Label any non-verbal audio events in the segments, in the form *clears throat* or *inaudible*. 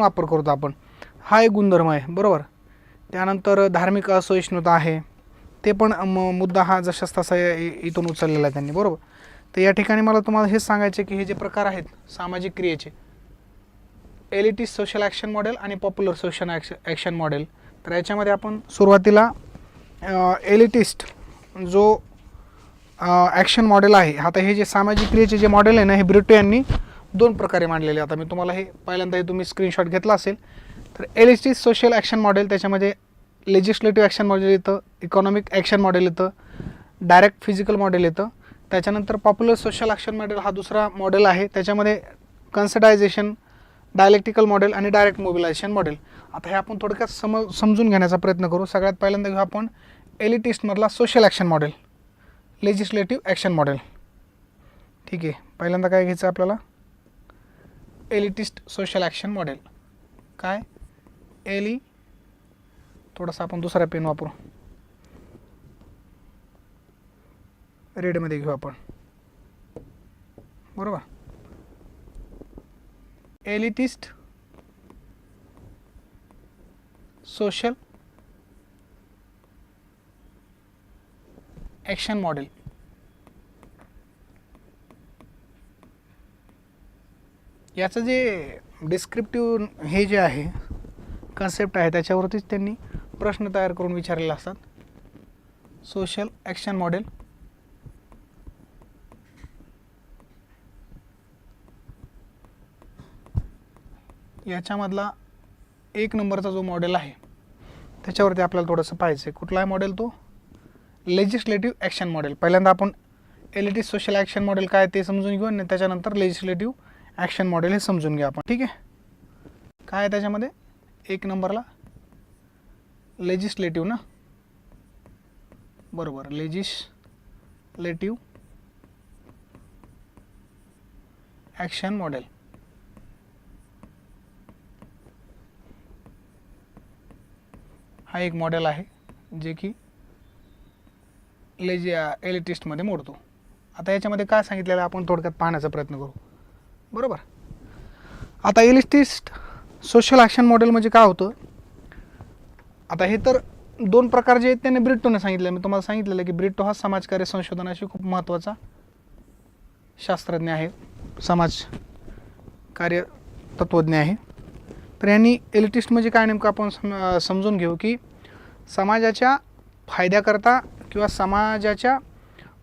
वापर करतो आपण. हा एक गुणधर्म आहे बरोबर? त्यानंतर धार्मिक असहिष्णुता आहे. ते पण म मुद्दा हा जशाच तसा इथून उचललेला आहे त्यांनी बरोबर? तर या ठिकाणी मला तुम्हाला हेच सांगायचे की हे जे प्रकार आहेत सामाजिक क्रियेचे एलिटिस्ट सोशल ॲक्शन मॉडेल आणि पॉप्युलर सोशल ॲक्श ॲक्शन मॉडेल. तर याच्यामध्ये आपण सुरुवातीला एलिटिस्ट जो ॲक्शन मॉडेल आहे आता हे जे सामाजिक क्रियेचे जे मॉडेल आहे ना हे ब्रिटो यांनी दोन प्रकारे मांडलेले आता मी तुम्हाला हे पहिल्यांदा हे तुम्ही स्क्रीनशॉट घेतला असेल. तर एलिटिस्ट सोशल ॲक्शन मॉडेल त्याच्यामध्ये लेजिस्लेटिव्ह ॲक्शन मॉडेल येतं इकॉनॉमिक ॲक्शन मॉडेल येतं डायरेक्ट फिजिकल मॉडेल येतं. त्याच्यानंतर पॉप्युलर सोशल ॲक्शन मॉडेल हा दुसरा मॉडेल आहे. त्याच्यामध्ये कन्सर्टायझेशन डायलेक्टिकल मॉडेल आणि डायरेक्ट मोबिलायझेशन मॉडेल आता हे आपण थोडक्यात सम समजून घेण्याचा प्रयत्न करू. सगळ्यात पहिल्यांदा घेऊ आपण एलिटिस्टमधला social action model legislative action model ठीक आहे. पहिल्यांदा काय घ्यायचं आपल्याला? Elitist social action model. काय? एली. थोडासा आपण दुसरा पेन वापरू. रेडमध्ये घेऊ आपण. बरोबर? Elitist social action model. याचं जे डिस्क्रिप्टिव्ह हे जे आहे कन्सेप्ट आहे त्याच्यावरतीच त्यांनी प्रश्न तयार करून विचारलेले असतात. सोशल ॲक्शन मॉडेल याच्यामधला एक नंबरचा जो मॉडेल आहे त्याच्यावरती आपल्याला थोडंसं पाहायचं आहे कुठला आहे मॉडेल तो? लेजिस्लेटिव्ह ॲक्शन मॉडेल पहिल्यांदा आपण L E T social action model काय ते समजून घेऊ आणि त्याच्यानंतर लेजिस्लेटिव्ह ॲक्शन मॉडेल हे समजून घ्या आपण ठीक आहे? काय आहे त्याच्यामध्ये? एक नंबरला. लेजिस्लेटिव्ह ना? बरोबर लेजिस्लेटिव्ह ॲक्शन मॉडेल हा एक मॉडेल आहे जे की लेजी एलिटिस्टमध्ये uh, मोडतो. आता याच्यामध्ये काय सांगितलेलं आपण थोडक्यात पाहण्याचा प्रयत्न करू. बरोबर. आता इलिस्टिस्ट सोशल ॲक्शन मॉडेल म्हणजे काय होतं? आता हे तर दोन प्रकार जे आहेत त्यांनी ब्रिटोने सांगितलं. मी तुम्हाला सांगितलेलं की ब्रिटो हा समाजकार्य संशोधनाशी खूप महत्त्वाचा शास्त्रज्ञ आहे. समाज कार्य तत्त्वज्ञ आहे. तर यांनी एलिटिस्ट म्हणजे काय नेमकं आपण सम समजून घेऊ की समाजाच्या फायद्याकरता किंवा समाजाच्या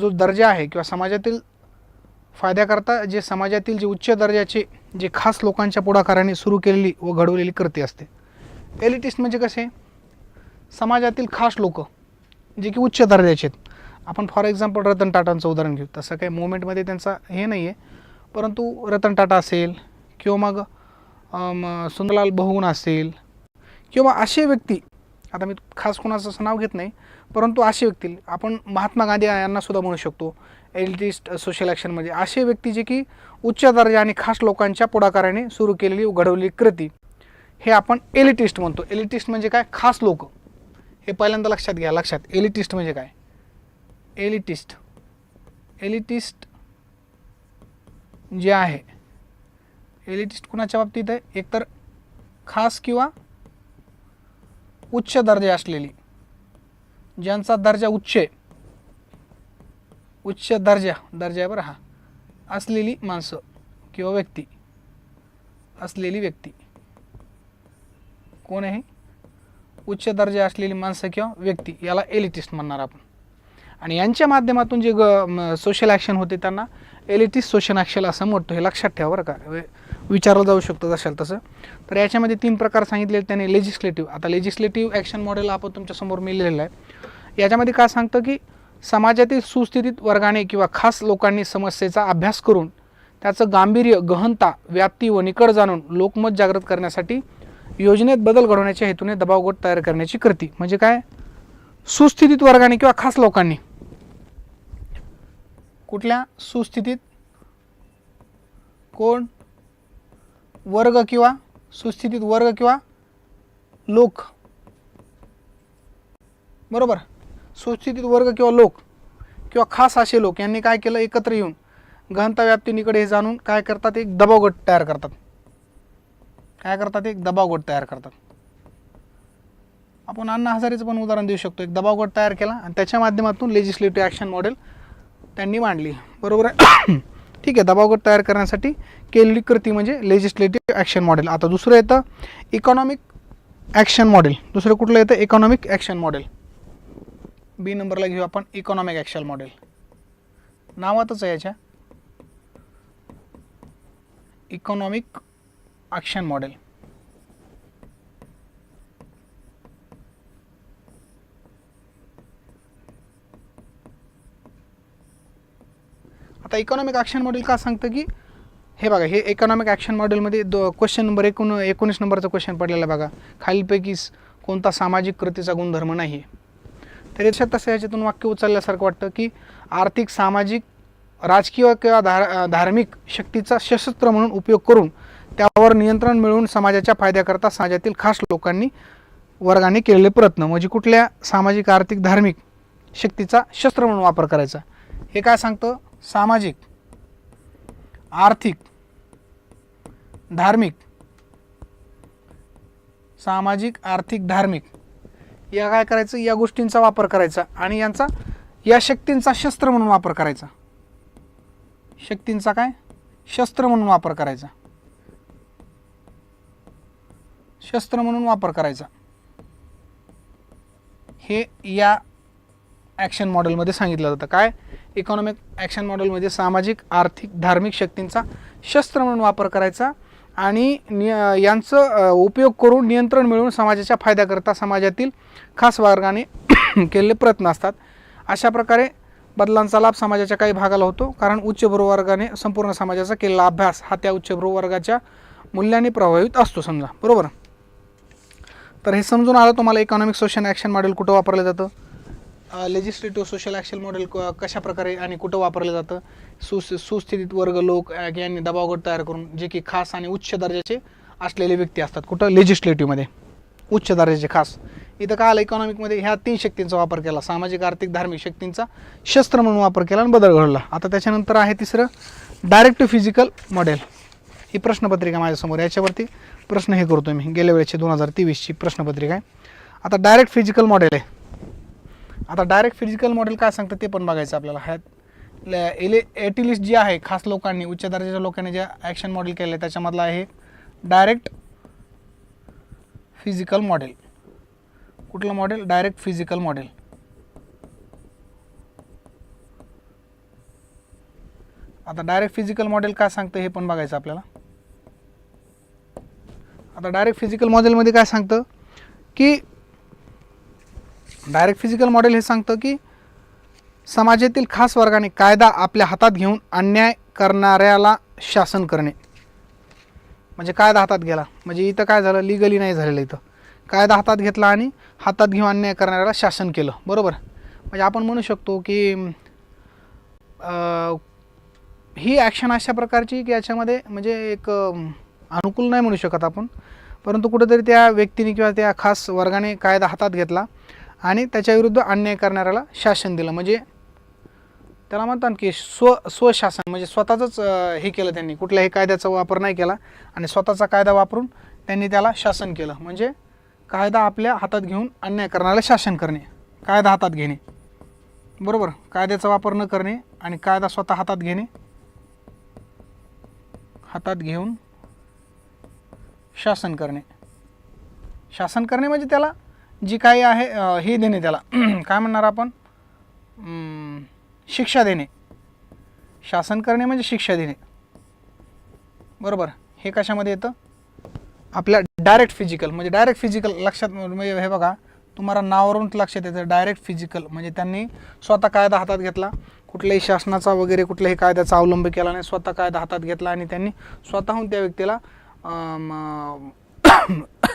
जो दर्जा आहे किंवा समाजातील फायद्याकरता जे समाजातील जे उच्च दर्जाचे जे खास लोकांच्या पुढाकाराने सुरू केलेली व घडवलेली कृती असते. एलिटिस्ट म्हणजे कसे? समाजातील खास लोक जे की उच्च दर्जाचे आहेत. आपण फॉर एक्झाम्पल रतन टाटांचं उदाहरण घेऊ. तसं काही मुवमेंटमध्ये त्यांचा हे नाही आहे परंतु रतन टाटा असेल किंवा मग सुंदरलाल बहुगुण असेल किंवा असे व्यक्ती आता मी खास कोणाचं असं नाव घेत नाही परंतु असे व्यक्ती आपण महात्मा गांधी यांना सुद्धा म्हणू शकतो एलिटिस्ट सोशल ॲक्शनमध्ये असे व्यक्ती जे की उच्च दर्जा आणि खास लोकांच्या पुढाकाराने सुरू केलेली व घडवलेली कृती. हे आपण एलिटिस्ट म्हणतो. एलिटिस्ट म्हणजे काय? खास लोक. हे पहिल्यांदा लक्षात घ्या लक्षात. एलिटिस्ट म्हणजे काय? एलिटिस्ट एलिटिस्ट जे आहे एलिटिस्ट कुणाच्या बाबतीत आहे? एकतर खास किंवा उच्च दर्जा असलेली. ज्यांचा दर्जा उच्च आहे. उच्च दर्जा दर्जा आहे बरं हा असलेली माणसं किंवा व्यक्ती. असलेली व्यक्ती. कोण आहे? उच्च दर्जा असलेली माणसं किंवा व्यक्ती याला एलिटिस्ट म्हणणार आपण. आणि यांच्या माध्यमातून जे ग सोशल ॲक्शन होते त्यांना एलिटिस्ट सोशल ॲक्शन असं म्हणतो हे लक्षात ठेवा बरं का. विचारलं जाऊ शकतो जशाल तसं. तर याच्यामध्ये तीन प्रकार सांगितले त्याने लेजिस्लेटिव्ह आता लेजिस्लेटिव्ह ॲक्शन मॉडेल आपण तुमच्यासमोर मिळलेलं आहे. याच्यामध्ये काय सांगतं की समाजातील सुस्थितीत वर्गाने किंवा खास लोकांनी समस्येचा अभ्यास करून त्याचं गांभीर्य गहनता व्याप्ती व निकड जाणून लोकमत जागृत करण्यासाठी योजनेत बदल घडवण्याच्या हेतूने दबाव गट तयार करण्याची कृती. म्हणजे काय? सुस्थितीत वर्गाने किंवा खास लोकांनी. कुठल्या सुस्थितीत कोण वर्ग किंवा सुस्थितीत वर्ग किंवा लोक? बरोबर. सुस्थितीत वर्ग किंवा लोक किंवा खास असे लोक यांनी काय केलं? एकत्र येऊन घनता व्याप्तीनिकडे हे जाणून काय करतात? एक दबाव गट तयार करतात. काय करतात? एक दबाव गट तयार करतात. आपण अण्णा हजारेचं पण उदाहरण देऊ शकतो. एक दबाव गट तयार केला आणि त्याच्या माध्यमातून लेजिस्लेटिव्ह ॲक्शन मॉडेल त्यांनी मांडली. बरोबर आहे? *coughs* ठीक आहे. दबाव गट तयार करण्यासाठी केलेली कृती म्हणजे लेजिस्लेटिव्ह ॲक्शन मॉडेल आता दुसरं येतं इकॉनॉमिक ॲक्शन मॉडेल दुसरं कुठलं येतं? इकॉनॉमिक ॲक्शन मॉडेल बी नंबरला घेऊ आपण इकॉनॉमिक ॲक्शन मॉडेल नावातच आहे याच्या. इकॉनॉमिक ॲक्शन मॉडेल आता इकॉनॉमिक ॲक्शन मॉडेल का सांगतं की हे बघा हे इकॉनॉमिक ॲक्शन मॉडेलमध्ये दो क्वेश्चन नंबर एकोण एकोणीस नंबरचा क्वेश्चन पडलेला आहे बघा. खालीलपैकीच कोणता सामाजिक कृतीचा गुणधर्म नाही आहे त्याच्या तसं ह्याच्यातून वाक्य उचलल्यासारखं वाटतं की आर्थिक सामाजिक राजकीय किंवा धार धार्मिक शक्तीचा सशस्त्र म्हणून उपयोग करून त्यावर नियंत्रण मिळवून समाजाच्या फायद्याकरता समाजातील खास लोकांनी वर्गाने केलेले प्रयत्न. म्हणजे कुठल्या सामाजिक आर्थिक धार्मिक शक्तीचा शस्त्र म्हणून वापर करायचा? हे काय सांगतं? सामाजिक आर्थिक धार्मिक सामाजिक आर्थिक धार्मिक या काय करायचं? या गोष्टींचा वापर करायचा आणि यांचा या शक्तींचा शस्त्र म्हणून वापर करायचा. शक्तींचा काय? शस्त्र म्हणून वापर करायचा. शस्त्र म्हणून वापर करायचा. हे या ॲक्शन मॉडेलमध्ये सांगितलं जातं. काय? इकॉनॉमिक ॲक्शन मॉडेलमध्ये सामाजिक आर्थिक धार्मिक शक्तींचा शस्त्र म्हणून वापर करायचा. आणि निय यांचं उपयोग करून नियंत्रण मिळवून समाजाच्या फायद्याकरता समाजातील खास वर्गाने *coughs* केलेले प्रयत्न असतात. अशा प्रकारे बदलांचा लाभ समाजाच्या काही भागाला होतो. कारण उच्चभ्रू वर्गाने संपूर्ण समाजाचा केलेला अभ्यास हा त्या उच्चभ्रू वर्गाच्या मूल्याने प्रभावित असतो समजा. बरोबर? तर हे समजून आलं तुम्हाला इकॉनॉमिक सोशल ॲक्शन मॉडेल कुठं वापरलं जातं? लेजिस्लेटिव्ह सोशल ॲक्शन मॉडेल क कशा प्रकारे आणि कुठं वापरलं जातं? सु सुस्थितीत वर्ग लोक यांनी दबावगट तयार करून जे की खास आणि उच्च दर्जाचे असलेले व्यक्ती असतात. कुठं? लेजिस्लेटिव्हमध्ये उच्च दर्जाचे खास. इथं काल आलं इकॉनॉमिकमध्ये ह्या तीन शक्तींचा वापर केला. सामाजिक आर्थिक धार्मिक शक्तींचा शस्त्र म्हणून वापर केला आणि बदल घडला. आता त्याच्यानंतर आहे तिसरं डायरेक्ट फिजिकल मॉडेल ही प्रश्नपत्रिका माझ्यासमोर याच्यावरती प्रश्न हे करतो मी. गेल्या वेळेची दोन हजार तेवीसची प्रश्नपत्रिका आहे. आता डायरेक्ट फिजिकल मॉडेल आहे. आता डायरेक्ट फिजिकल मॉडेल काय सांगतं ते पण बघायचं आपल्याला. ह्यात एले एटिलिस्ट जी आहे खास लोकांनी उच्च दर्जाच्या लोकांनी जे ॲक्शन मॉडेल केलं आहे त्याच्यामधलं आहे डायरेक्ट फिजिकल मॉडेल कुठलं मॉडेल डायरेक्ट फिजिकल मॉडेल आता डायरेक्ट फिजिकल मॉडेल काय सांगतं हे पण बघायचं आपल्याला. आता डायरेक्ट फिजिकल मॉडेलमध्ये काय सांगतं? की डायरेक्ट फिजिकल मॉडेल हे सांगतं की समाजातील खास वर्गाने कायदा आपल्या हातात घेऊन अन्याय करणाऱ्याला शासन करणे. म्हणजे कायदा हातात गेला. म्हणजे इथं काय झालं? लिगली नाही झालेलं इथं. कायदा हातात घेतला आणि हातात घेऊन अन्याय करणाऱ्याला शासन केलं. बरोबर? म्हणजे आपण म्हणू शकतो की ही ॲक्शन अशा प्रकारची की याच्यामध्ये म्हणजे एक अनुकूल नाही म्हणू शकत आपण. परंतु कुठेतरी त्या व्यक्तीने किंवा त्या खास वर्गाने कायदा हातात घेतला. आणि त्याच्याविरुद्ध अन्याय करणाऱ्याला शासन दिलं. म्हणजे त्याला म्हणतात की स्व स्वशासन म्हणजे स्वतःचंच हे केलं त्यांनी. कुठल्याही कायद्याचा वापर नाही केला आणि स्वतःचा कायदा वापरून त्यांनी त्याला शासन केलं. म्हणजे कायदा आपल्या हातात घेऊन अन्याय करणाऱ्याला शासन करणे. कायदा हातात घेणे. बरोबर? कायद्याचा वापर न करणे आणि कायदा स्वतः हातात घेणे. हातात घेऊन शासन करणे. शासन करणे म्हणजे त्याला जी काही आहे हे देणे त्याला. *clears throat* काय म्हणणार आपण? शिक्षा देणे. शासन करणे म्हणजे शिक्षा देणे. बरोबर? हे कशामध्ये येतं? आपल्या डायरेक्ट फिजिकल म्हणजे डायरेक्ट फिजिकल लक्षात म्हणजे हे बघा तुम्हाला नावावरून लक्षात येतं डायरेक्ट फिजिकल म्हणजे त्यांनी स्वतः कायदा हातात घेतला. कुठल्याही शासनाचा वगैरे कुठल्याही कायद्याचा अवलंब केला नाही स्वतः कायदा हातात घेतला आणि त्यांनी स्वतःहून त्या व्यक्तीला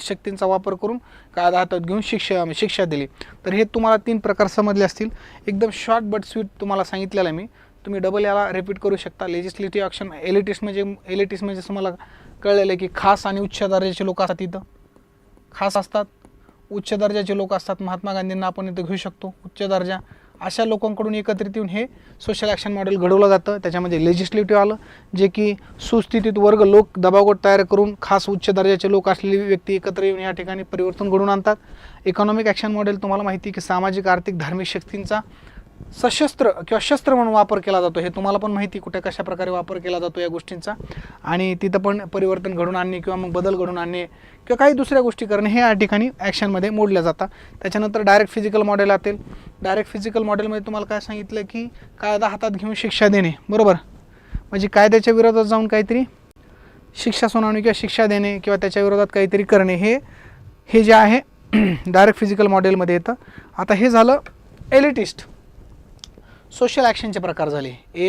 शक्तींचा वापर करून कायदा हातात घेऊन शिक्षा शिक्षा दिली. तर हे तुम्हाला तीन प्रकार समजले असतील. एकदम शॉर्ट बट स्वीट तुम्हाला सांगितलेलं आहे मी. तुम्ही डबल याला रिपीट करू शकता. लेजिस्लेटिव्ह ॲक्शन एलिटिस्ट म्हणजे एलिटिस्ट म्हणजे तुम्हाला कळलेलं आहे की खास आणि उच्च दर्जाचे लोक असतात इथं. खास असतात. उच्च दर्जाचे लोक असतात. महात्मा गांधींना आपण इथं घेऊ शकतो. उच्च दर्जा. अशा लोकांकडून एकत्रित येऊन हे सोशल ॲक्शन मॉडेल घडवलं जातं. त्याच्यामध्ये लेजिस्लेटिव्ह आलं जे की सुस्थितीत वर्ग लोक दबावगट तयार करून खास उच्च दर्जाचे लोक असलेली व्यक्ती एकत्र येऊन या ठिकाणी परिवर्तन घडवून आणतात. इकॉनॉमिक ॲक्शन मॉडेल तुम्हाला माहिती आहे की सामाजिक आर्थिक धार्मिक शक्तींचा सशस्त्र किंवा शस्त्र म्हणून वापर केला जातो. हे तुम्हाला पण माहिती कुठे कशा प्रकारे वापर केला जातो या गोष्टींचा. आणि तिथं पण परिवर्तन घडून आणणे किंवा मग बदल घडून आणणे किंवा काही दुसऱ्या गोष्टी करणे हे या ठिकाणी ॲक्शनमध्ये मोडल्या जातात. त्याच्यानंतर डायरेक्ट फिजिकल मॉडेल असेल. डायरेक्ट फिजिकल मॉडेलमध्ये तुम्हाला काय सांगितलं की कायदा हातात घेऊन शिक्षा देणे. बरोबर? म्हणजे कायद्याच्या विरोधात जाऊन काहीतरी शिक्षा सुनावणे किंवा शिक्षा देणे किंवा त्याच्या विरोधात काहीतरी करणे हे हे जे आहे डायरेक्ट फिजिकल मॉडेलमध्ये येतं. आता हे झालं एलिटिस्ट सोशल ॲक्शनचे प्रकार झाले. ए